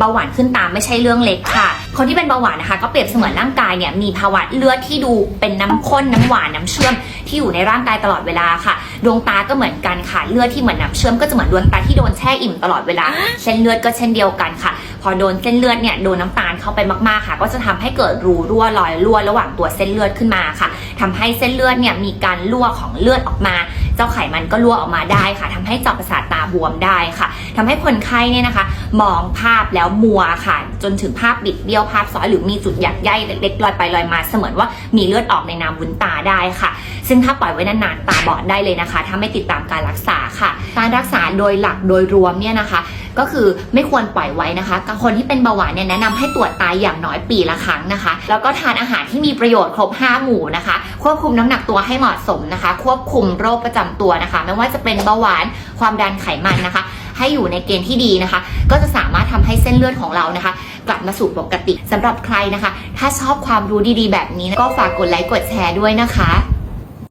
เบาหวานขึ้นตามไม่ใช่เรื่องเล็กค่ะ คนที่เป็นเบาหวานนะคะ ก็เปรียบเสมือนร่างกายเนี่ยมีภาวะเลือดที่ดูเป็นน้ำข้นน้ำหวานน้ำเชื่อมที่อยู่ในร่างกายตลอดเวลาค่ะ ดวงตาก็เหมือนกันค่ะ เลือดที่เหมือนน้ำเชื่อมก็จะเหมือนดวงตาที่โดนแช่อิ่มตลอดเวลา เส้นเลือดก็เช่นเดียวกันค่ะ พอโดนเส้นเลือดเนี่ยโดนน้ำตาลเข้าไปมากๆค่ะ ก็จะทำให้เกิดรูรั่วรอยรั่วระหว่างตัวเส้นเลือดขึ้นมาค่ะทำให้เส้นเลือดเนี่ยมีการรั่วของเลือดออกมา จ้าไขมันก็รั่วออกมาได้ค่ะทำให้จอประสาทตาบวมได้ค่ะทำให้คนไข้เนี่ยนะคะ มองภาพแล้วมัวค่ะ จนถึงภาพบิดเบี้ยวภาพซ้อยหรือมีจุดหยักใยเล็กๆลอยไปลอยมาเสมือนว่ามีเลือดออกในน้ำวุ้นตาได้ค่ะ ซึ่งถ้าปล่อยไว้นานๆตาบอดได้เลยนะคะ ถ้าไม่ติดตามการรักษาค่ะ การรักษาโดยหลักโดยรวมเนี่ยนะคะ ก็คือไม่ควรปล่อยไว้นะคะกับคนที่เป็นเบาหวานเนี่ยแนะนำให้ตรวจไตอย่างน้อยปีละครั้งนะคะ แล้วก็ทานอาหารที่มีประโยชน์ครบ 5 หมู่นะคะ ควบคุมน้ำหนักตัวให้เหมาะสมนะคะ ควบคุมโรคประจำตัวนะคะ ไม่ว่าจะเป็นเบาหวานความดันไขมันนะคะ ให้อยู่ในเกณฑ์ที่ดีนะคะ ก็จะสามารถทำให้เส้นเลือดของเรานะคะ กลับมาสู่ปกติสำหรับใครนะคะ ถ้าชอบความรู้ดีๆ แบบนี้ก็ฝากกดไลค์กดแชร์ด้วยนะคะ